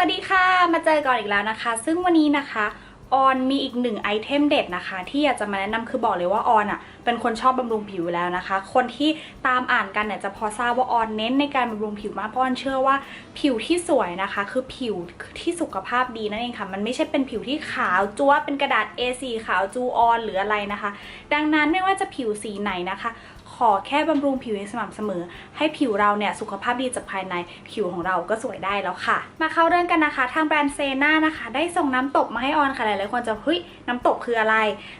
สวัสดีค่ะ มาเจอกันอีกแล้วนะคะ ซึ่งวันนี้นะคะออนมีอีกหนึ่งไอเทมเด็ดนะคะ ที่อยากจะมาแนะนำคือบอกเลยว่าออนอะเป็นคนชอบบำรุงผิวแล้วนะคะ คนที่ตามอ่านกันเนี่ยจะพอทราบว่าออนเน้นในการบำรุงผิวมากเพราะออนเชื่อว่าผิวที่สวยนะคะ คือผิวที่สุขภาพดีนั่นเองค่ะ มันไม่ใช่เป็นผิวที่ขาวจั๊วเป็นกระดาษ A4 ขาวจูออนหรืออะไรนะคะ ดังนั้นไม่ว่าจะผิวสีไหนนะคะ ขอแค่บำรุงผิวอย่างสม่ำเสมอ ให้ผิวเราเนี่ยสุขภาพดีจากภายในผิวของเราก็สวยได้แล้วค่ะ มาเข้าเรื่องกันนะคะ ทางแบรนด์เซน่านะคะ ได้ส่งน้ำตบมาให้ออนค่ะหลายๆคนจะเฮ้ยน้ำตบคืออะไร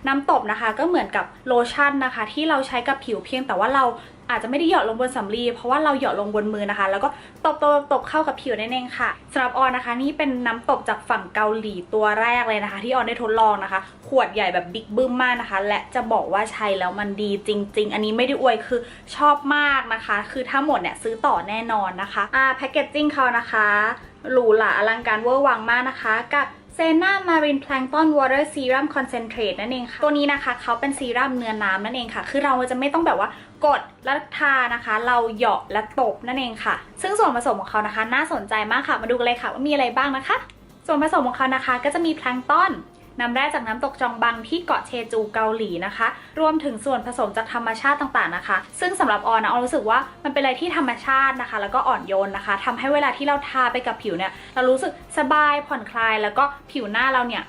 น้ำตบนะคะก็เหมือนกับโลชั่นนะคะ ที่เราใช้กับผิวเพียงแต่ว่าเรา อาจจะไม่ได้หยอดลงบนสำลีเพราะว่าเราหยอดลงบนมือนะคะ แล้วก็ตบตบตบเข้ากับผิวนั่นเองค่ะสำหรับออนนะคะ นี่เป็นน้ำตบจากฝั่งเกาหลีตัวแรกเลยนะคะ ที่ออนได้ทดลองนะคะ ขวดใหญ่แบบบิ๊กบึ้มมากนะคะ และจะบอกว่าใช้แล้วมันดีจริง ๆ อันนี้ไม่ได้อวยคือชอบมากนะคะ คือถ้าหมดเนี่ยซื้อต่อแน่นอนนะคะอ่าแพคเกจจิ้งเขานะคะหรูหราอลังการเวอร์วังมากนะคะ กับ เซน่ามารินแพลงต้นวอเตอร์ซีรัมคอนเซนเทรตนั่นเองค่ะ ตัวนี้นะคะเขาเป็นซีรัมเนื้อน้ำนั่นเองค่ะ คือเราจะไม่ต้องแบบว่ากดและทานะคะ เราเหยาะและตบนั่นเองค่ะ ซึ่งส่วนผสมของเขานะคะ น่าสนใจมากค่ะ มาดูกันเลยค่ะว่ามีอะไรบ้างนะคะ ส่วนผสมของเขานะคะก็จะมีแพลงก์ต้น นำแร่จากน้ำตกจองบังที่เกาะเชจูเกาหลีนะคะ รวมถึงส่วนผสมจากธรรมชาติต่างๆนะคะ ซึ่งสำหรับออนนะออนรู้สึกว่ามันเป็นอะไรที่ธรรมชาตินะคะ แล้วก็อ่อนโยนนะคะทำให้เวลาที่เราทาไปกับผิวเนี่ยเรารู้สึกสบายผ่อนคลาย แล้วก็ผิวหน้าเราเนี่ย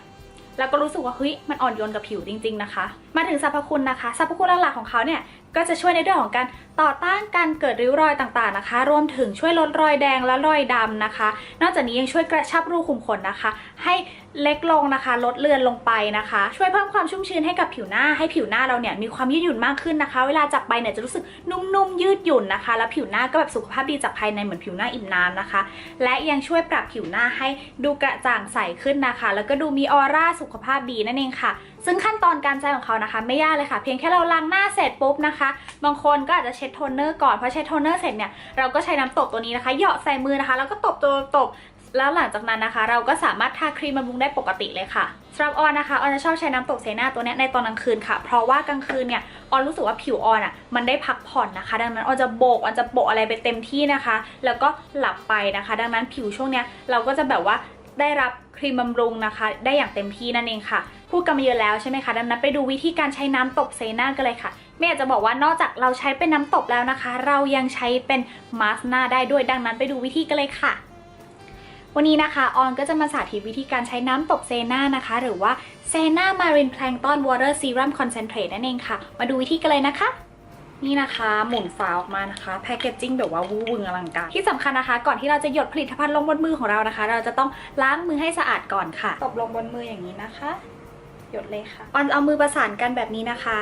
แล้วก็รู้สึกว่าเฮ้ยมันอ่อนโยนกับผิวจริง ๆนะคะ มาถึงสรรพคุณนะคะ สรรพคุณหลักๆของเขาเนี่ยก็จะช่วยในเรื่องของการต่อต้านการเกิดริ้วรอยต่างๆนะคะ รวมถึงช่วยลดรอยแดงและรอยดำนะคะ นอกจากนี้ยังช่วยกระชับรูขุมขนนะคะ ให้เล็กลงนะคะ ลดเลือนลงไปนะคะ ช่วยเพิ่มความชุ่มชื้นให้กับผิวหน้า ให้ผิวหน้าเราเนี่ยมีความยืดหยุ่นมากขึ้นนะคะ เวลาจับไปเนี่ยจะรู้สึกนุ่มๆยืดหยุ่นนะคะ แล้วผิวหน้าก็แบบสุขภาพดีจากภายในเหมือนผิวหน้าอิ่มน้ำนะคะ และยังช่วยปรับผิวหน้าให้ดูกระจ่างใสขึ้นนะคะ แล้วก็ดูมีออร่าสุขภาพดีนั่นเองค่ะซึ่งขั้นตอนการใช้ของเขานะคะ ไม่ยากเลยค่ะ เพียงแค่เราล้างหน้าเสร็จปุ๊บนะคะ บางคนก็อาจจะเช็ดโทนเนอร์ก่อนพอเช็ดโทนเนอร์เสร็จเนี่ยเราก็ใช้น้ำตบตัวนี้นะคะเหยาะใส่มือนะคะ แล้วก็ตบตัวตบแล้วหลังจากนั้นนะคะ เราก็สามารถทาครีมบำรุงได้ปกติเลยค่ะสำหรับออนนะคะออนจะชอบใช้น้ำตกเซน่าตัวเนี้ยในตอนกลางคืนค่ะ เพราะว่ากลางคืนเนี่ยออนรู้สึกว่าผิวออนอะมันได้พักผ่อนนะคะ ดังนั้นออนจะโบกออนจะโปะอะไรไปเต็มที่นะคะ แล้วก็หลับไปนะคะ ดังนั้นผิวช่วงเนี้ยเราก็จะแบบว่า ได้รับครีมบำรุงนะคะ ได้อย่างเต็มที่นั่นเองค่ะพูดกันมาเยอะแล้วใช่ไหมคะดังนั้นไปดูวิธีการใช้น้ำตบเซน่ากันเลยค่ะไม่อยากจะบอกว่านอกจากเราใช้เป็นน้ำตบแล้วนะคะ เรายังใช้เป็นมาสก์หน้าได้ด้วยดังนั้นไปดูวิธีกันเลยค่ะ วันนี้นะคะออนก็จะมาสาธิตวิธีการใช้น้ำตบเซน่านะคะ หรือว่าเซน่ามารินแพลงต้นวอเตอร์ซีรัมคอนเซนเทรตนั่นเองค่ะ มาดูวิธีกันเลยนะคะ นี่นะคะหมุนฝาออกมานะคะแพคเกจจิ้งแบบว่าวู้วึงอลังการที่สำคัญนะคะ ก่อนที่เราจะหยดผลิตภัณฑ์ลงบนมือของเรานะคะ เราจะต้องล้างมือให้สะอาดก่อนค่ะตบลงบนมืออย่างนี้นะคะ หยดเลยค่ะออนเอามือประสานกันแบบนี้นะคะ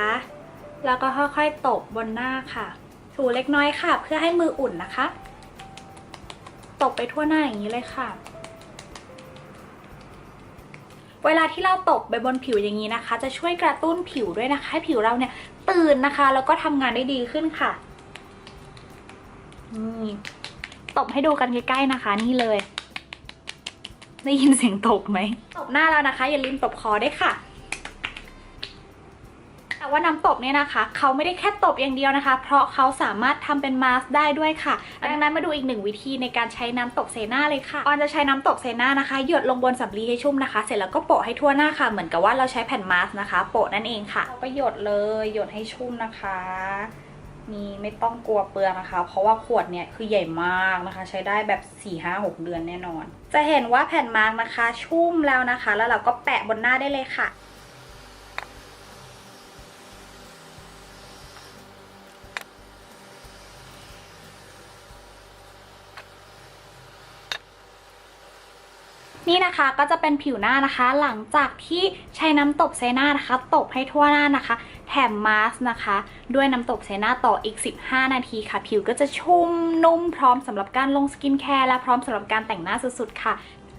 แล้วก็ค่อยๆตบบนหน้าค่ะ ถูเล็กน้อยค่ะ เพื่อให้มืออุ่นนะคะ ตบไปทั่วหน้าอย่างนี้เลยค่ะ เวลาที่เราตบไปบนผิวอย่างนี้นะคะ จะช่วยกระตุ้นผิวด้วยนะคะ ให้ผิวเราเนี่ยตื่นนะคะ แล้วก็ทำงานได้ดีขึ้นค่ะนี่ตบให้ดูกันใกล้ๆนะคะ นี่เลย ได้ยินเสียงตบไหมตบหน้าแล้วนะคะ อย่าลืมตบคอได้ค่ะ แต่ว่าน้ำตบเนี่ยนะคะเขาไม่ได้แค่ตบอย่างเดียวนะคะ เพราะเขาสามารถทำเป็นมาสก์ได้ด้วยค่ะดังนั้นมาดูอีกหนึ่งวิธีในการใช้น้ำตบเซน่าเลยค่ะออนจะใช้น้ำตบเซน่านะคะ หยดลงบนสำลีให้ชุ่มนะคะ เสร็จแล้วก็โปะให้ทั่วหน้าค่ะ เหมือนกับว่าเราใช้แผ่นมาสก์นะคะ โปะนั่นเองค่ะเราก็หยดเลยหยดให้ชุ่มนะคะนี่ไม่ต้องกลัวเปลืองนะคะ เพราะว่าขวดเนี่ยคือใหญ่มากนะคะ ใช้ได้แบบ 4 5 6 เดือนแน่นอน จะเห็นว่าแผ่นมาร์กนะคะ ชุ่มแล้วนะคะ แล้วเราก็แปะบนหน้าได้เลยค่ะ นี่นะคะก็จะเป็นผิวหน้านะคะ หลังจากที่ใช้น้ำตบเซน่านะคะ ตบให้ทั่วหน้านะคะ แถมมาสก์นะคะ ด้วยน้ำตบเซน่าต่ออีก 15 นาทีค่ะ ผิวก็จะชุ่มนุ่มพร้อมสำหรับการลงสกินแคร์และพร้อมสำหรับการแต่งหน้าสุดๆค่ะ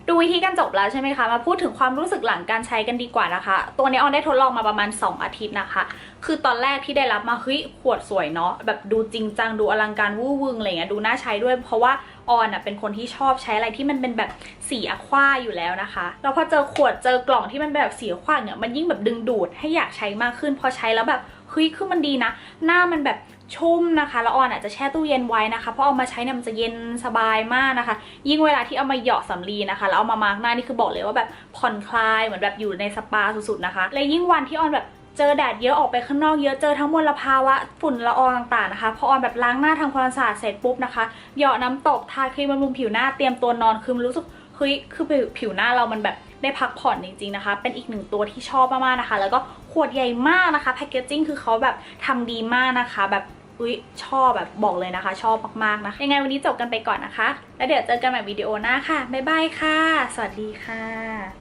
ดูวิธีการจบแล้วใช่ไหมคะ มาพูดถึงความรู้สึกหลังการใช้กันดีกว่านะคะ ตัวนี้ออนได้ทดลองมาประมาณ 2 อาทิตย์นะคะ คือตอนแรกที่ได้รับมาเฮ้ยขวดสวยเนาะแบบดูจริงจังดูอลังการวู้วึงอะไรเงี้ยดูน่าใช้ด้วย เพราะว่าออนอะเป็นคนที่ชอบใช้อะไรที่มันเป็นแบบสีอะควาอยู่แล้วนะคะแล้วพอเจอขวดเจอกล่องที่มันแบบสีอะควาเนี่ยมันยิ่งแบบดึงดูดให้อยากใช้มากขึ้นพอใช้แล้วแบบ ฮ้ยคือมันดีนะ หน้ามันแบบชุ่มนะคะแล้วออนอาจจะแช่ตู้เย็นไว้นะคะ เพราะเอามาใช้เนี่ยมันจะเย็นสบายมากนะคะ ยิ่งเวลาที่เอามาเหยาะสำลีนะคะ แล้วเอามามาร์กหน้านี่คือบอกเลยว่าแบบผ่อนคลายเหมือนแบบอยู่ในสปาสุดๆนะคะ และยิ่งวันที่ออนแบบเจอแดดเยอะออกไปข้างนอกเยอะเจอทั้งมลภาวะฝุ่นละอองต่างๆนะคะพอออนแบบล้างหน้าทำความสะอาดเสร็จปุ๊บนะคะเหยาะน้ำตกทาครีมบำรุงผิวหน้าเตรียมตัวนอนคือมันรู้สึกเฮ้ยคือผิวผิวหน้าเรามันแบบได้พักผ่อนจริงๆนะคะ เป็นอีกหนึ่งตัวที่ชอบมากๆนะคะ แล้วก็ขวดใหญ่มากนะคะแพคเกจจิ้งคือเขาแบบทำดีมากนะคะ แบบอุ้ยชอบแบบบอกเลยนะคะ ชอบมากๆนะคะยังไงวันนี้จบกันไปก่อนนะคะ แล้วเดี๋ยวเจอกันใหม่วิดีโอหน้าค่ะบ๊ายบายค่ะ สวัสดีค่ะ